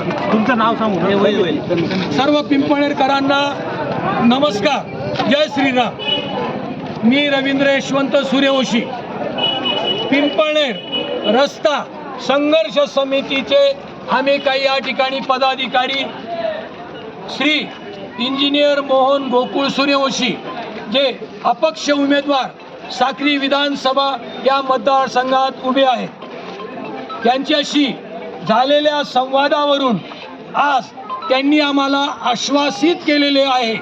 तुमचं नाव सांगू सर्व पिंपळेकरांना नमस्कार. जय श्रीराम. मी रवींद्र यशवंत सूर्यवंशी. पिंपळनेर रस्ता संघर्ष समितीचे आम्ही काही या ठिकाणी पदाधिकारी श्री इंजिनियर मोहन गोकुळ सूर्यवंशी जे अपक्ष उमेदवार साक्री विधानसभा या मतदारसंघात उभे आहेत. त्यांच्याशी झालेल्या संवादावरून आज त्यांनी आम्हाला आश्वासित केलेले आहे.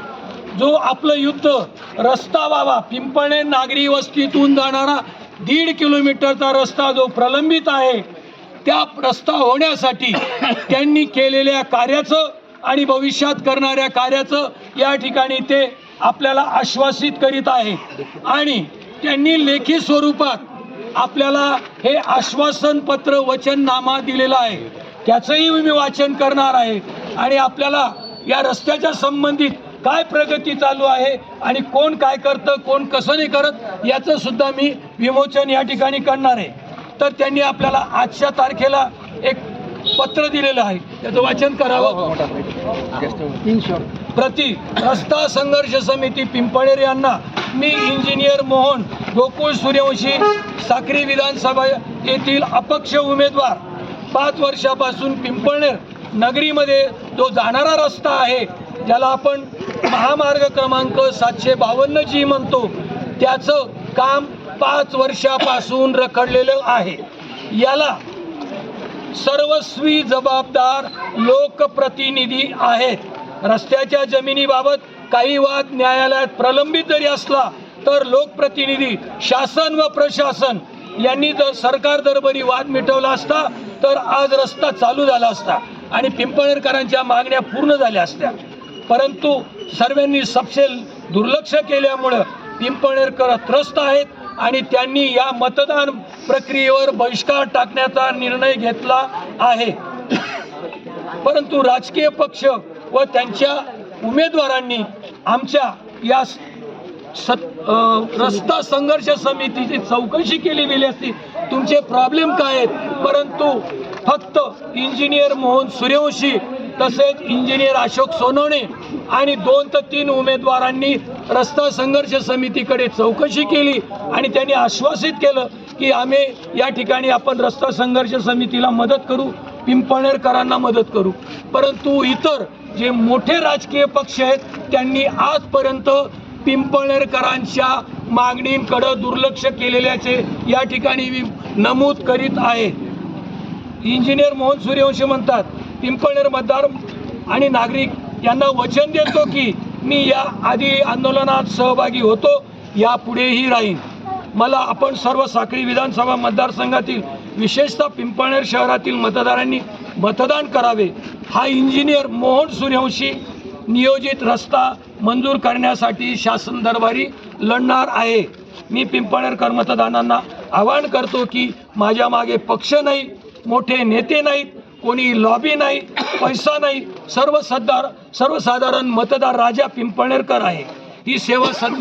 जो आपलं युद्ध रस्ता व्हावा पिंपळे नागरी वस्तीतून जाणारा दीड किलोमीटरचा रस्ता जो प्रलंबित आहे त्या रस्ता होण्यासाठी त्यांनी केलेल्या कार्याचं आणि भविष्यात करणाऱ्या कार्याचं या ठिकाणी ते आपल्याला आश्वासित करीत आहे. आणि त्यांनी लेखी स्वरूपात आपल्याला हे आश्वासन पत्र वचननामा दिलेला आहे त्याचंही मी वाचन करणार आहे आणि आपल्याला या रस्त्याच्या संबंधित काय प्रगती चालू आहे आणि कोण काय करतं कोण कसं नाही करत याचं सुद्धा मी विमोचन या ठिकाणी करणार आहे तर त्यांनी आपल्याला आजच्या तारखेला एक पत्र दिलेलं आहे त्याचं वाचन करावं प्रति रस्ता संघर्ष समिती पिंपळेर यांना मी इंजिनियर मोहन गोकुळ सूर्यवंशी साक्री विधानसभा येथील अपक्ष उमेदवार. पाच वर्षापासून पिंपळनेर नगरीमध्ये जो जाणारा रस्ता आहे ज्याला आपण महामार्ग क्रमांक सातशे बावन्न जी म्हणतो त्याचं काम पाच वर्षापासून रखडलेलं आहे. याला सर्वस्वी जबाबदार लोकप्रतिनिधी आहेत. रस्त्याच्या जमिनीबाबत काही वाद न्यायालयात प्रलंबित जरी असला तर लोकप्रतिनिधी शासन व प्रशासन यांनी जर सरकार दरबारी वाद मिटवला असता तर आज रस्ता चालू झाला असता आणि पिंपळेरकरांच्या मागण्या पूर्ण झाल्या असत्या. परंतु सर्वांनी सपशेल दुर्लक्ष केल्यामुळं पिंपळेरकर त्रस्त आहेत आणि त्यांनी या मतदान प्रक्रियेवर बहिष्कार टाकण्याचा निर्णय घेतला आहे. परंतु राजकीय पक्ष व त्यांच्या उमेदवारांनी आमच्या या स- सत रस्ता संघर्ष समितीची चौकशी केली गेली असती. तुमचे प्रॉब्लेम काय आहेत? परंतु फक्त इंजिनियर मोहन सूर्यवंशी तसेच इंजिनियर अशोक सोनवणे आणि दोन ते तीन उमेदवारांनी रस्ता संघर्ष समितीकडे चौकशी केली आणि त्यांनी आश्वासित केलं की आम्ही या ठिकाणी आपण रस्ता संघर्ष समितीला मदत करू पिंपळनेरकरांना मदत करू. परंतु इतर जे मोठे राजकीय पक्ष आहेत त्यांनी आजपर्यंत पिंपळनेरकरांच्या मागणींकडं दुर्लक्ष केलेल्याचे या ठिकाणी मी नमूद करीत आहे. इंजिनियर मोहन सूर्यवंशी म्हणतात पिंपळनेर मतदार आणि नागरिक यांना वचन देतो की मी या आधी आंदोलनात सहभागी होतो यापुढेही राहीन. मला आपण सर्व साखळी विधानसभा मतदारसंघातील विशेषतः पिंपळनेर शहरातील मतदारांनी मतदान करावे हा इंजिनियर मोहन सूर्यवंशी नियोजित रस्ता मंजूर करण्यासाठी शासन दरबारी लढणार आहे. मी पिंपळनेरकर मतदानांना आवाहन करतो की माझ्या मागे पक्ष नाही मोठे नेते नाहीत कोणी लॉबी नाही पैसा नाही सर्व सद्दार सर्वसाधारण मतदार राजा पिंपळनेरकर आहे. ही सेवा सं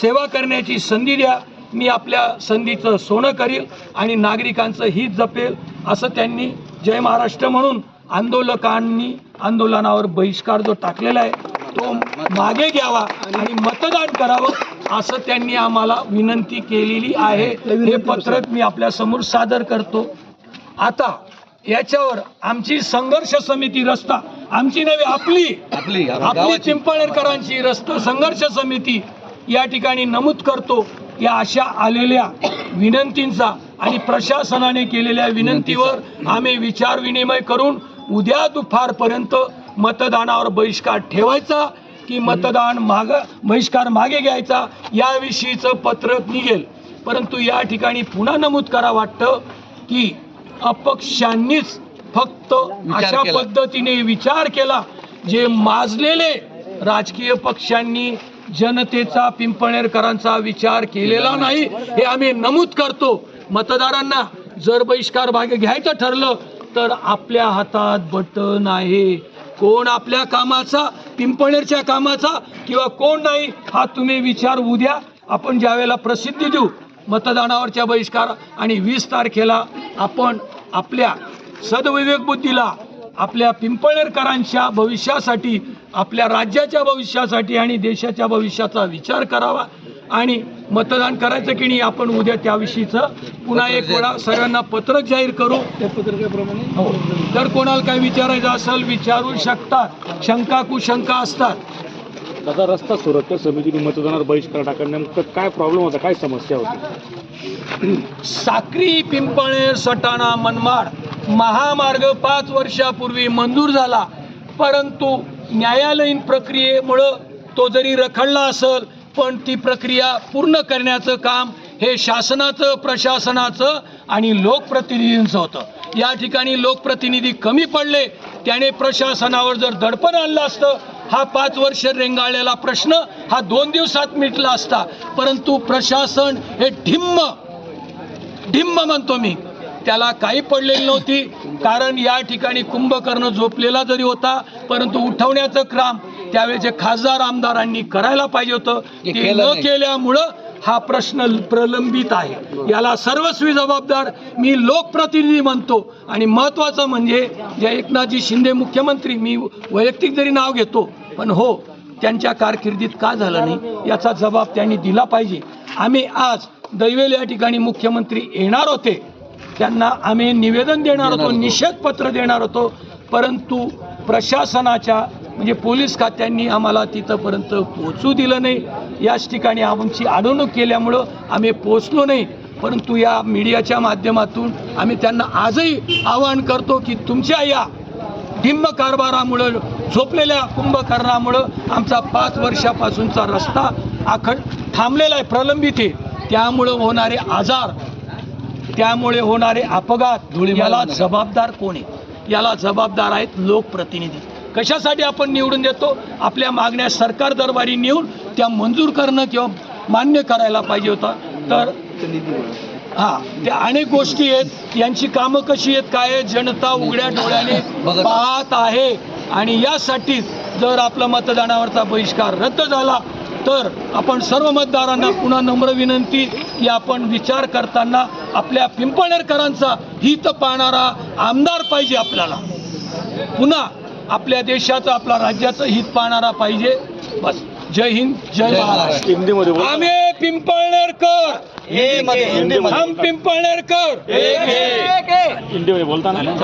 सेवा करण्याची संधी द्या मी आपल्या संधीचं सोनं करील आणि नागरिकांचं हित जपेल असं त्यांनी जय महाराष्ट्र म्हणून आंदोलकांनी आंदोलनावर बहिष्कार जो टाकलेला आहे तो मागे घ्यावा आणि मतदान करावं असं त्यांनी आम्हाला विनंती केलेली आहे. हे पत्रक मी आपल्यासमोर सादर करतो. आता याच्यावर आमची संघर्ष समिती रस्ता आमची नव्हे आपली आपली आपली चिंपळनेरकरांची रस्ता संघर्ष समिती या ठिकाणी नमूद करतो. या अशा आलेल्या विनंतींचा आणि प्रशासनाने केलेल्या विनंतीवर आम्ही विचार विनिमय करून उद्या दुपारपर्यंत मतदानावर बहिष्कार ठेवायचा की मतदान माग बहिष्कार मागे घ्यायचा याविषयीचं पत्रक निघेल परंतु या ठिकाणी पुन्हा नमूद करा वाटतं की अपक्षांनीच फक्त अशा. पद्धतीने विचार केला जे माजलेले राजकीय पक्षांनी जनतेचा पिंपळनेरकरांचा विचार केलेला नाही हे आम्ही नमूद करतो मतदारांना जर बहिष्कार भाग घ्यायचं ठरलं तर आपल्या हातात बटन आहे. कोण आपल्या कामाचा पिंपळेरच्या कामाचा किंवा कोण नाही हा तुम्ही विचार उद्या. आपण ज्यावेळेला प्रसिद्धी देऊ मतदानावरच्या बहिष्कार आणि वीस तारखेला आपण आपल्या सदविवेक बुद्धीला आपल्या पिंपळेरकरांच्या भविष्यासाठी आपल्या राज्याच्या भविष्यासाठी आणि देशाच्या भविष्याचा विचार करावा. आणि मतदान करायचं की नाही आपण उद्या त्याविषयीचं पुन्हा एक वेळा सगळ्यांना पत्रक जाहीर करू. त्या पत्रकाप्रमाणे हो. जर कोणाला काही विचारायचं असेल विचारू शकतात शंका कुशंका असतात. आता रस्ता सुरक्षा समितीने मतदानावर बहिष्कार टाकला. नेमकं काय प्रॉब्लेम होता? काय समस्या होती? साक्री पिंपळे सटाणा मनमाड महामार्ग पाच वर्षापूर्वी मंजूर झाला. परंतु न्यायालयीन प्रक्रियेमुळं तो जरी रखडला असेल पण ती प्रक्रिया पूर्ण करण्याचं काम हे शासनाचं प्रशासनाचं आणि लोकप्रतिनिधींचं होतं. या ठिकाणी लोकप्रतिनिधी कमी पडले त्याने प्रशासनावर जर दडपण आणलं असतं हा पाच वर्ष रेंगाळलेला प्रश्न हा दोन दिवसात मिटला असता. परंतु प्रशासन हे ढिम्म ढिम्म म्हणतो मी. त्याला काही पडलेली नव्हती कारण या ठिकाणी कुंभकर्ण झोपलेला जरी होता परंतु उठवण्याचं काम त्यावेळेचे खासदार आमदारांनी करायला पाहिजे होतं ते न केल्यामुळं हा प्रश्न प्रलंबित आहे. याला सर्वस्वी जबाबदार मी लोकप्रतिनिधी म्हणतो आणि महत्त्वाचं म्हणजे जे एकनाथजी शिंदे मुख्यमंत्री मी वैयक्तिक जरी नाव घेतो पण हो त्यांच्या कारकिर्दीत का झालं नाही याचा जबाब त्यांनी दिला पाहिजे. आम्ही आज दैवेल या ठिकाणी मुख्यमंत्री येणार होते त्यांना आम्ही निवेदन देणार होतो निषेध पत्र देणार होतो परंतु प्रशासनाच्या म्हणजे पोलीस खात्यांनी आम्हाला तिथंपर्यंत पोचू दिलं नाही. याच ठिकाणी आमची अडवणूक केल्यामुळं आम्ही पोचलो नाही. परंतु या मीडियाच्या माध्यमातून आम्ही त्यांना आजही आवाहन करतो की तुमच्या या ढिम्म कारभारामुळं झोपलेल्या कुंभकर्णामुळं आमचा पाच वर्षापासूनचा रस्ता आखड थांबलेला आहे प्रलंबित आहे. त्यामुळं होणारे आजार त्यामुळे होणारे अपघात याला जबाबदार कोण आहे? याला जबाबदार आहेत लोकप्रतिनिधी. कशासाठी आपण निवडून देतो? आपल्या मागण्या सरकार दरबारी नेऊन त्या मंजूर करणं किंवा मान्य करायला पाहिजे होता. तर हा त्या अनेक गोष्टी आहेत. यांची कामं कशी आहेत? काय आहेत जनता उघड्या डोळ्याने पाहत आहे. आणि यासाठी जर आपला मतदानावरचा बहिष्कार रद्द झाला तर आपण सर्व मतदारांना पुन्हा नम्र विनंती की आपण विचार करताना आपल्या पिंपळनेरकरांचा हित पाहणारा आमदार पाहिजे आपल्याला. पुन्हा आपल्या देशाचं आपल्या राज्याचं हित पाहणारा पाहिजे. बस. जय हिंद जय महाराष्ट्र. हिंदीमध्ये. आम्ही पिंपळनेरकर. हिंदीमध्ये- हम पिंपळनेरकर. हिंदीमध्ये बोलताना.